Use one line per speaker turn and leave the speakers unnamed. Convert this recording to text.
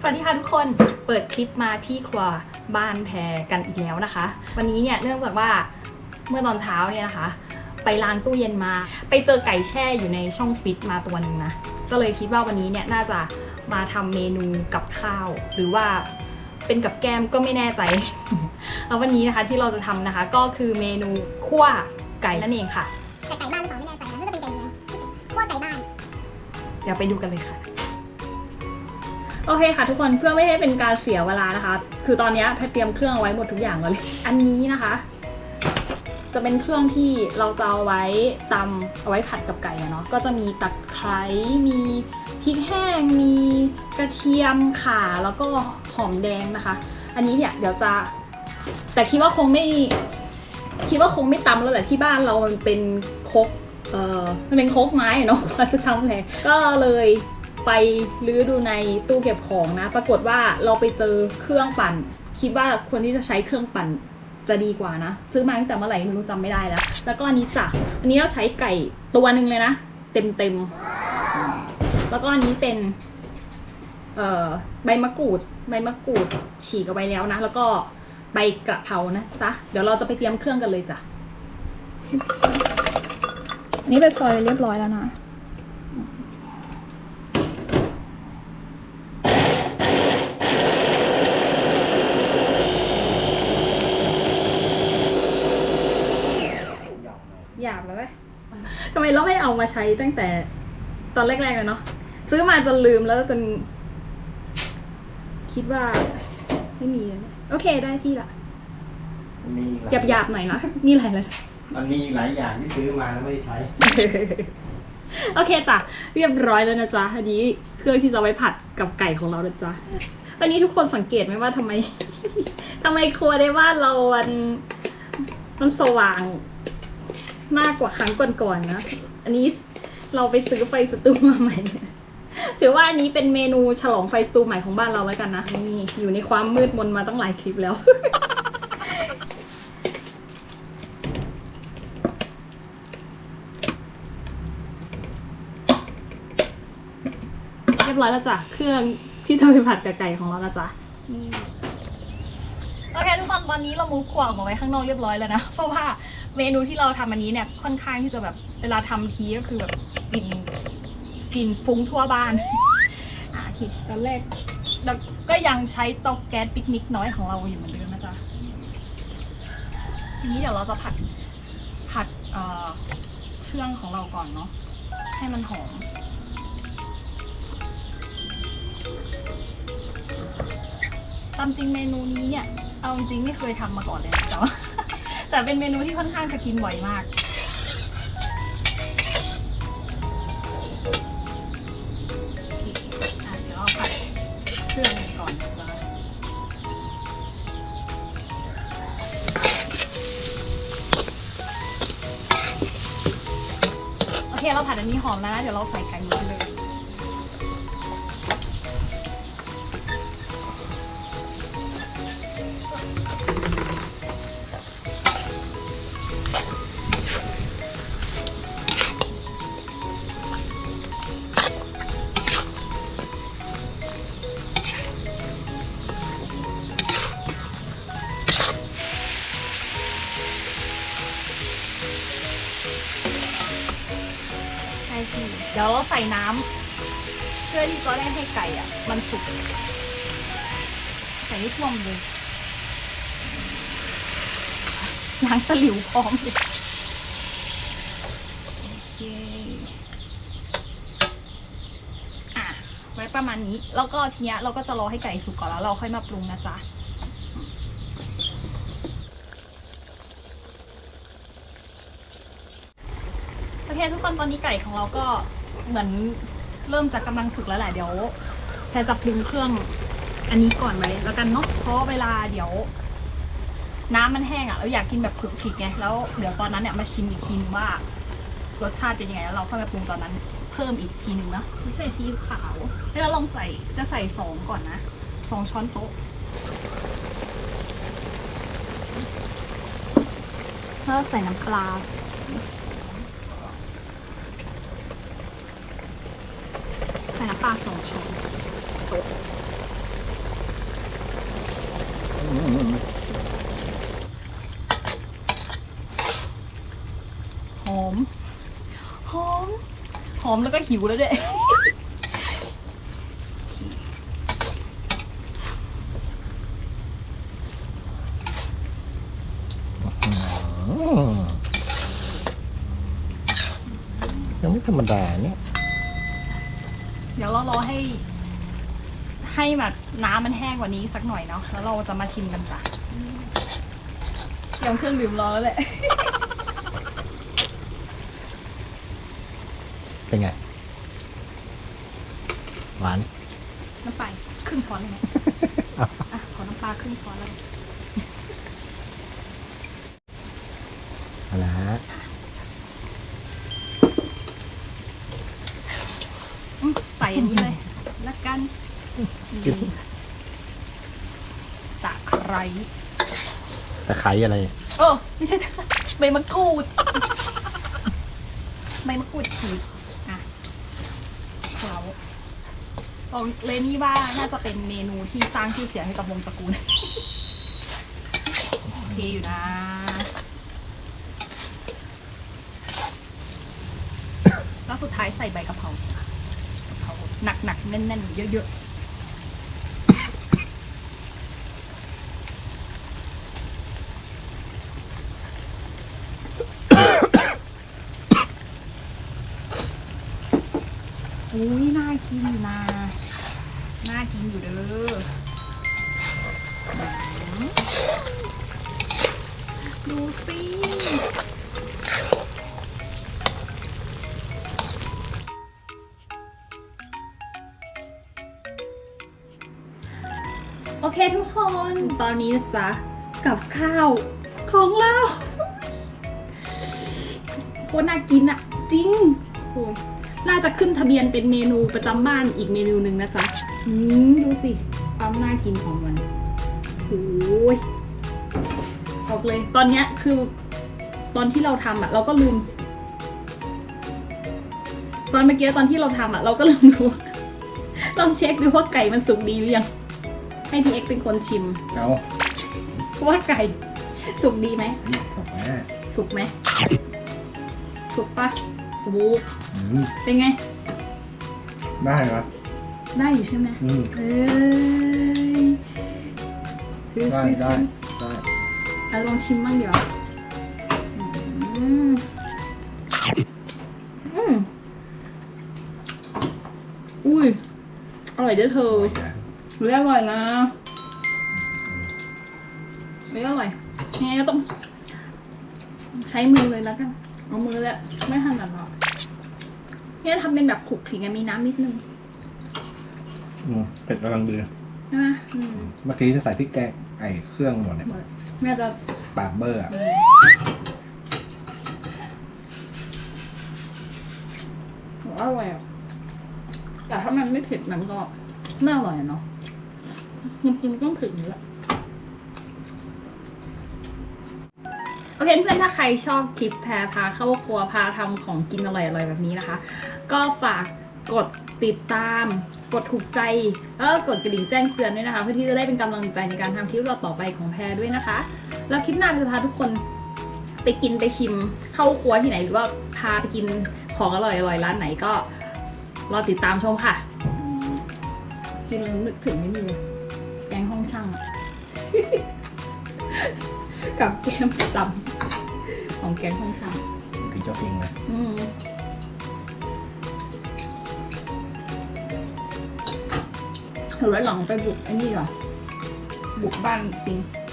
สวัสดีค่ะทุกคนเปิดคลิปมาที่ครัวบ้านแพรกันอีกแล้วนะคะ วันนี้เนี่ยเนื่องจากว่าเมื่อตอนเช้าเนี่ยนะคะ ไปล้างตู้เย็นมา ไปเจอไก่แช่อยู่ในช่องฟิตมาตัวหนึ่งนะก็เลยคิดว่าวันนี้เนี่ยน่าจะมาทำเมนูกับข้าว หรือว่าเป็นกับแก้มก็ไม่แน่ใจแล้ววันนี้นะคะที่เราจะทำนะคะ ก็คือเมนูคั่วไก่นั่นเองค่ะ
แต่ไก่บ้านหรือเปล่าไม่แน่ใจนะน่าจะเป็นไก่เลี้ยงพวกไก่บ้าน
เดี๋ยวไปดูกันเลยค่ะ โอเคค่ะทุกคนเพื่อไม่ให้เป็นการเสียเวลานะคะ คือตอนนี้แพทเตรียมเครื่องเอาไว้หมดทุกอย่างแล้วเลย อันนี้นะคะ จะเป็นเครื่องที่เราจะเอาไว้ตำเอาไว้ผัดกับไก่เนาะก็จะมีตะไคร้มีพริกแห้ง มีกระเทียมข่าแล้วก็หอมแดงนะคะ อันนี้เนี่ยเดี๋ยวจะ แต่คิดว่าคงไม่คิดว่าคงไม่ตำแล้วแหละที่บ้านเรามันเป็นคกเออมันเป็นคกไม้เนาะเราจะทำอะไรก็เลย ไปลื้อดูในตู้เก็บของนะ ปรากฏว่าเราไปเจอเครื่องปั่น คิดว่าควรที่จะใช้เครื่องปั่นจะดีกว่านะ ซื้อมาตั้งแต่เมื่อไหร่ไม่รู้จำไม่ได้แล้ว แล้วก็อันนี้จ้ะอันนี้เราใช้ไก่ตัวหนึ่งเลยนะ เต็มเต็มแล้วก็อันนี้เป็น เอ่อใบมะกรูด ใบมะกรูดฉีกเอาไว้แล้วนะ แล้วก็ใบกระเพรานะจ๊ะเดี๋ยวเราจะไปเตรียมเครื่องกันเลยจ้ะ
นนี้เป็นซอยเรียบร้อยแล้วนะ
หยาบแล้วเว้ย ทำไมเราไม่เอามาใช้ตั้งแต่ตอนแรกๆเลยเนาะซื้อมาจนลืมแล้วจน คิดว่า ไม่มีเลยโอเคได้ที่ละ
มันมีอีก
หยาบหยาบๆหน่อยนะนี่อะไรเลย
มันมีอีกหลายอย่างที่ซื้อมาแล้วไม่ได้ใช้
โอเคจ้ะเรียบร้อยแล้วนะจ๊ะอันนี้เครื่องที่จะไว้ผัดกับไก่ของเรานะจ๊ะวันนี้ทุกคนสังเกตไหมว่าทำไม ทำไมครัวในบ้านเรามันมันสว่าง มากกว่าครั้งก่อนๆนะอันนี้เราไปซื้อไฟสตูมาใหม่ ถือว่าอันนี้เป็นเมนูฉลองไฟสตูใหม่ของบ้านเราแล้วกันนะนี่อยู่ในความมืดมนมาตั้งหลายคลิปแล้วเรียบร้อยแล้วจ้ะเครื่องที่จะไปผัดกับไก่ของเราแล้วจ้ะโอเคทุกคนตอนนี้เรามูฟขวางออกมาไว้ข้างนอกเรียบร้อยแล้วนะ เพราะว่า เมนูที่เราทำอันนี้เนี่ยค่อนข้างที่จะแบบเวลาทำทีก็คือแบบกลิ่นกลิ่นฟุ้งทั่วบ้านอะโอเคตอนแรกแล้วก็ยังใช้เตาแก๊สปิกนิกน้อยของเราอยู่เหมือนเดิมนะจ๊ะทีนี้เดี๋ยวเราจะผัดผัดเอ่อเครื่องของเราก่อนเนาะให้มันหอมตามจริงเมนูนี้เนี่ย เอาจริงไม่เคยทำมาก่อนเลยนะ แต่เป็นเมนูที่ค่อนข้างจะกินบ่อยมาก เดี๋ยวเอาผัดเครื่องก่อนโอเคเราผัดอันนี้หอมแล้วนะเดี๋ยวเราใส่ไก่ลงไปเลย ดี๋ยวเราใส่น้ำเพื่อที่จะได้ให้ไก่อะ มันสุกใส่ให้ท่วมเลยล้างตะหลิวพร้อมเลยโอเคอะไว้ประมาณนี้ แล้วก็ทีเนี้ยเราก็จะรอให้ไก่สุกก่อนแล้วเราค่อยมาปรุงนะจ๊ะโอเคทุกคนตอนนี้ไก่ของเราก็ เหมือนเริ่มจะกำลังสุกแล้วแหละเดี๋ยวแพรจะปรุงเครื่องอันนี้ก่อนไว้แล้วกันเนาะเพราะเวลาเดี๋ยว น้ำมันแห้งอะ่ะเราอยากกินแบบขลุกขลิกไงแล้วเดี๋ยวตอนนั้นเนี่ยมาชิมอีกทีนึงว่ารสชาติเป็นยังไงแล้วเราค่อยมาปรุงตอนนั้นเพิ่มอีกทีนึงเนาะใส่ซีอิ๊วขาวให้เราลองใส่จะใส่สองก่อนนะสองช้อนโต๊ะแล้วใส่น้ำปลา น้ำปลาสองชนหอม หอม หอมแล้วก็หิวแล้วด้วย
ยังไม่ธรรมดาเนี่ย
เดี๋ยวเรารอให้ ให้แบบน้ำมันแห้งกว่านี้สักหน่อยเนาะแล้วเราจะมาชิมกันจ้ะเตรียมเครื่องดื่มรอแล้วแหละ
เป็นไง หวาน
น้ำปลาครึ่งช้อนเลยไหม อะขอน้ำปลาครึ่งช้อนแล้วกัน
เอาละ
อืมใส่อันนี้เลยละกัน นี่ตะไคร้
ตะไคร้อะไร
โอ้ไม่ใช่ใบมะกรูดใบมะกรูดฉีกอะเราบอกเลยนี่ว่าน่าจะเป็นเมนูที่สร้างชื่อเสียงให้กับวงตระกูลโอเคอยู่นะแล้วสุดท้ายใส่ใบกะเพรากะเพราหนักๆแน่นๆเยอะๆ อุ้ยน่ากินอยู่นะน่ากินอยู่เด้อดูสิโอเคทุกคนตอนนี้นะจ๊ะกับข้าวของเราโคตรน่ากินอะจริงโอ้ย น่าจะขึ้นทะเบียนเป็นเมนูประจำบ้านอีกเมนูหนึ่งนะจ๊ะอืมดูสิความน่ากินของมันโอ้ยบอกเลย ตอนเนี้ยคือ ตอนที่เราทำอะเราก็ลืม ตอนเมื่อกี้ตอนที่เราทำอะเราก็ลืมดูลองเช็คดูว่าไก่มันสุกดีหรือยัง ให้พี่เอ็กซ์เป็นคนชิม
เอา
ว่าไก่สุกดีไหม
นี่สองแม่
สุกไหมสุกปะ สุก
อืม
เป็นไง
ได้เหรอ
ได้อยู่ใช่ไหม
อืม
เอ้ย
ได้ได้ได้
เอาลองชิมบ้างเดี๋ยวาอืมอืมอุ้ย อร่อยเด้อเธอเรียกอร่อยนะเรียกอร่อยยังไงก็ต้อง ใช้มือเลยแล้วกัน เอามือแล้ว ไม่ถนัดหรอกเนี่ยทำเป็นแบบขลุกขลิงอะมีน้ำนิดนึง
อืมเป็ดกำลังดี
ใช่ไหมอืม
เมื่อกี้จะใส่พริกแกงไอ้เครื่องหมดเนี่ย
แม่จะ
ปากเบอร์อะ
อร่อยอะแต่ถ้ามันไม่เผ็ดมันก็ไม่อร่อยอะเนาะจริงๆต้องเผ็ดอยู่แล้ว โอเคเพื่อนถ้าใครชอบคลิปแพรพาเข้าครัวพาทำของกินอร่อยๆแบบนี้นะคะ ก็ฝากกดติดตาม กดถูกใจ แล้วกดกระดิ่งแจ้งเตือนด้วยนะคะ เพื่อที่จะได้เป็นกำลังใจในการทำคลิปต่อไปของแพรด้วยนะคะ แล้วคลิปหน้าจะพาทุกคนไปกินไปชิมเข้าครัวที่ไหน หรือว่าพาไปกินของอร่อยๆร้านไหนก็รอติดตามชมค่ะ กินแล้วนึกถึงนี่เลยแกงห้องช่าง กับแก้มตำ ของแกงห้องช่าง
ถึงเจ้าปิงเลย
อืมเดี๋ยวไว้หลังไปบุกไอ้นี่ดีกว่อนบุกบ้านจริง
ถึงแกงต้องช่าง